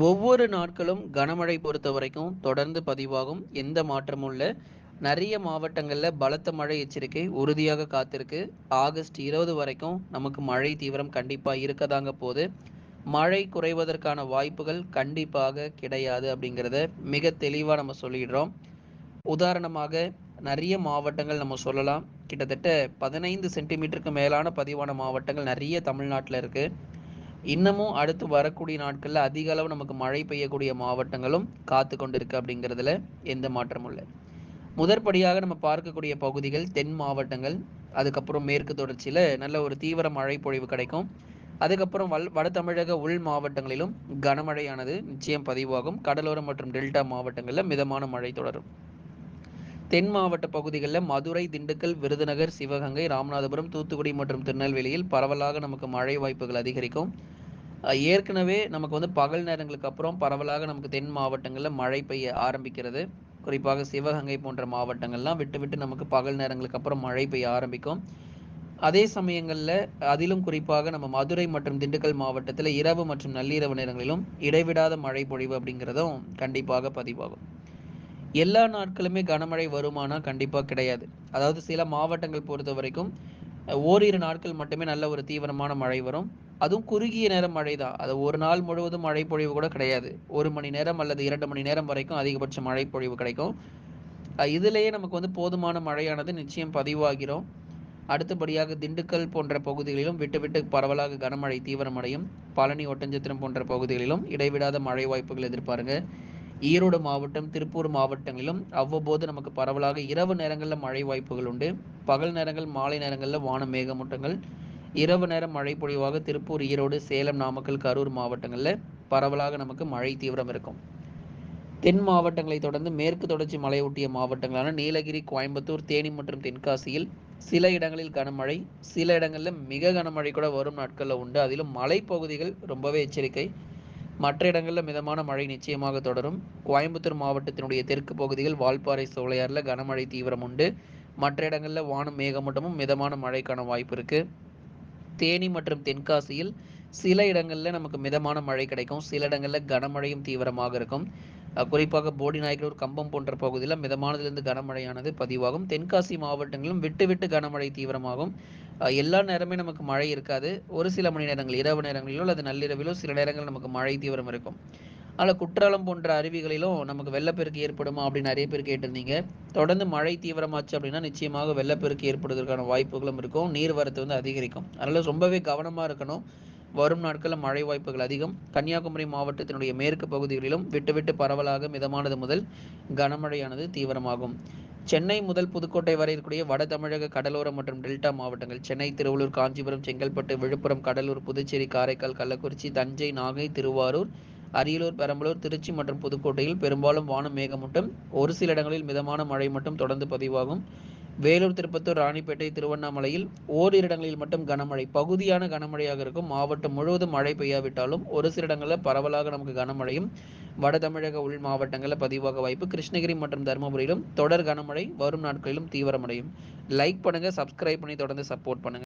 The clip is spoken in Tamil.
ஒவ்வொரு நாட்களும் கனமழை பொறுத்த வரைக்கும் தொடர்ந்து பதிவாகும். எந்த மாற்றமும் இல்லை. நிறைய மாவட்டங்களில் பலத்த மழை எச்சரிக்கை உறுதியாக காத்திருக்கு. ஆகஸ்ட் இருபது வரைக்கும் நமக்கு மழை தீவிரம் கண்டிப்பாக இருக்கதாங்க போது மழை குறைவதற்கான வாய்ப்புகள் கண்டிப்பாக கிடையாது அப்படிங்கிறத மிக தெளிவாக நம்ம சொல்லிடுறோம். உதாரணமாக நிறைய மாவட்டங்கள் நம்ம சொல்லலாம். கிட்டத்தட்ட பதினைந்து சென்டிமீட்டருக்கு மேலான பதிவான மாவட்டங்கள் நிறைய தமிழ்நாட்டில் இருக்குது இன்னமும் அடுத்து வரக்கூடிய நாட்களில் அதிக அளவு நமக்கு மழை பெய்யக்கூடிய மாவட்டங்களும் காத்து கொண்டிருக்கு அப்படிங்கிறதுல எந்த மாற்றமும் இல்லை. முதற்படியாக நம்ம பார்க்கக்கூடிய பகுதிகள் தென் மாவட்டங்கள் அதுக்கப்புறம் மேற்கு தொடர்ச்சியில் நல்ல ஒரு தீவிர மழை பொழிவு கிடைக்கும். அதுக்கப்புறம் வல் வட தமிழக உள் மாவட்டங்களிலும் கனமழையானது நிச்சயம் பதிவாகும். கடலோரம் மற்றும் டெல்டா மாவட்டங்களில் மிதமான மழை தொடரும். தென் மாவட்ட பகுதிகளில் மதுரை திண்டுக்கல் விருதுநகர் சிவகங்கை ராமநாதபுரம் தூத்துக்குடி மற்றும் திருநெல்வேலியில் பரவலாக நமக்கு மழை வாய்ப்புகள் அதிகரிக்கும். ஏற்கனவே நமக்கு வந்து பகல் நேரங்களுக்கு அப்புறம் பரவலாக நமக்கு தென் மாவட்டங்களில் மழை பெய்ய ஆரம்பிக்கிறது. குறிப்பாக சிவகங்கை போன்ற மாவட்டங்கள்லாம் விட்டு விட்டு நமக்கு பகல் நேரங்களுக்கு அப்புறம் மழை பெய்ய ஆரம்பிக்கும். அதே சமயங்களில் அதிலும் குறிப்பாக நம்ம மதுரை மற்றும் திண்டுக்கல் மாவட்டத்தில் இரவு மற்றும் நள்ளிரவு நேரங்களிலும் இடைவிடாத மழை பொழிவு அப்படிங்கிறதும் கண்டிப்பாக பதிவாகும். எல்லா நாட்களுமே கனமழை வருமானா கண்டிப்பாக கிடையாது. அதாவது சில மாவட்டங்கள் பொறுத்த வரைக்கும் ஓரிரு நாட்கள் மட்டுமே நல்ல ஒரு தீவிரமான மழை வரும். அதுவும் குறுகிய நேரம் மழை தான் அது ஒரு நாள் முழுவதும் மழை பொழிவு கூட கிடையாது. ஒரு மணி நேரம் அல்லது இரண்டு மணி நேரம் வரைக்கும் அதிகபட்ச மழை பொழிவு கிடைக்கும். இதுலேயே நமக்கு வந்து போதுமான மழையானது நிச்சயம் பதிவாகிறோம். அடுத்தபடியாக திண்டுக்கல் போன்ற பகுதிகளிலும் விட்டு விட்டு பரவலாக கனமழை தீவிரமடையும். பழனி ஒட்டஞ்சத்திரம் போன்ற பகுதிகளிலும் இடைவிடாத மழை வாய்ப்புகள் எதிர்பாருங்க. ஈரோடு மாவட்டம் திருப்பூர் மாவட்டங்களிலும் அவ்வப்போது நமக்கு பரவலாக இரவு நேரங்களில் மழை வாய்ப்புகள் உண்டு. பகல் நேரங்கள் மாலை நேரங்களில் வான மேகமூட்டங்கள். இரவு நேரம் மழை பொழிவாக திருப்பூர் ஈரோடு சேலம் நாமக்கல் கரூர் மாவட்டங்களில் பரவலாக நமக்கு மழை தீவிரம் இருக்கும். தென் மாவட்டங்களை தொடர்ந்து மேற்கு தொடர்ச்சி மலையொட்டிய மாவட்டங்களான நீலகிரி கோயம்புத்தூர் தேனி மற்றும் தென்காசியில் சில இடங்களில் கனமழை சில இடங்களில் மிக கனமழை கூட வரும் நாட்களில் உண்டு. அதிலும் மலைப்பகுதிகள் ரொம்பவே எச்சரிக்கை. மற்ற இடங்களில் மிதமான மழை நிச்சயமாக தொடரும். கோயம்புத்தூர் மாவட்டத்தினுடைய தெற்கு பகுதிகள் வால்பாறை சோலையாரில் கனமழை தீவிரம் உண்டு. மற்ற இடங்களில் வானம் மேகமூட்டமும் மிதமான மழைக்கான வாய்ப்பு இருக்குது தேனி மற்றும் தென்காசியில் சில இடங்களில் நமக்கு மிதமான மழை கிடைக்கும். சில இடங்களில் கனமழையும் தீவிரமாக இருக்கும். குறிப்பாக போடி நாயக்கனூர் கம்பம் போன்ற பகுதியில் மிதமானதிலிருந்து கனமழையானது பதிவாகும். தென்காசி மாவட்டங்களிலும் விட்டு விட்டு கனமழை தீவிரமாகும். எல்லா நேரமே நமக்கு மழை இருக்காது. ஒரு சில மணி நேரங்கள் இரவு நேரங்களிலோ அல்லது நள்ளிரவிலோ சில நேரங்கள் நமக்கு மழை தீவிரம் இருக்கும். அதில் குற்றாலம் போன்ற அருவிகளிலும் நமக்கு வெள்ளப்பெருக்கு ஏற்படுமா அப்படின்னு நிறைய பேர் கேட்டிருந்தீங்க. தொடர்ந்து மழை தீவிரமாச்சு அப்படின்னா நிச்சயமாக வெள்ளப்பெருக்கு ஏற்படுவதற்கான வாய்ப்புகளும் இருக்கும். நீர்வரத்து வந்து அதிகரிக்கும். அதனால் ரொம்பவே கவனமாக இருக்கணும். வரும் நாட்களில் மழை வாய்ப்புகள் அதிகம். கன்னியாகுமரி மாவட்டத்தினுடைய மேற்கு பகுதிகளிலும் விட்டு விட்டு பரவலாக மிதமானது முதல் கனமழையானது தீவிரமாகும். சென்னை முதல் புதுக்கோட்டை வரை இருக்கக்கூடிய வட தமிழக கடலோரம் மற்றும் டெல்டா மாவட்டங்கள் சென்னை திருவள்ளூர் காஞ்சிபுரம் செங்கல்பட்டு விழுப்புரம் கடலூர் புதுச்சேரி காரைக்கால் கள்ளக்குறிச்சி தஞ்சை நாகை திருவாரூர் அரியலூர் பெரம்பலூர் திருச்சி மற்றும் புதுக்கோட்டையில் பெரும்பாலும் வானம் மேகமூட்டம். ஒரு சில இடங்களில் மிதமான மழை மட்டும் தொடர்ந்து பதிவாகும். வேலூர் திருப்பத்தூர் ராணிப்பேட்டை திருவண்ணாமலையில் ஓரிரு இடங்களில் மட்டும் கனமழை. பகுதியான கனமழையாக இருக்கும். மாவட்டம் முழுவதும் மழை பெய்யாவிட்டாலும் ஒரு சில இடங்களில் பரவலாக நமக்கு கனமழையும் வட தமிழக உள் மாவட்டங்களில் பதிவாக வாய்ப்பு. கிருஷ்ணகிரி மற்றும் தருமபுரியிலும் தொடர் கனமழை வரும் நாட்களிலும் தீவிரமடையும். லைக் பண்ணுங்க சப்ஸ்கிரைப் பண்ணி தொடர்ந்து சப்போர்ட் பண்ணுங்க.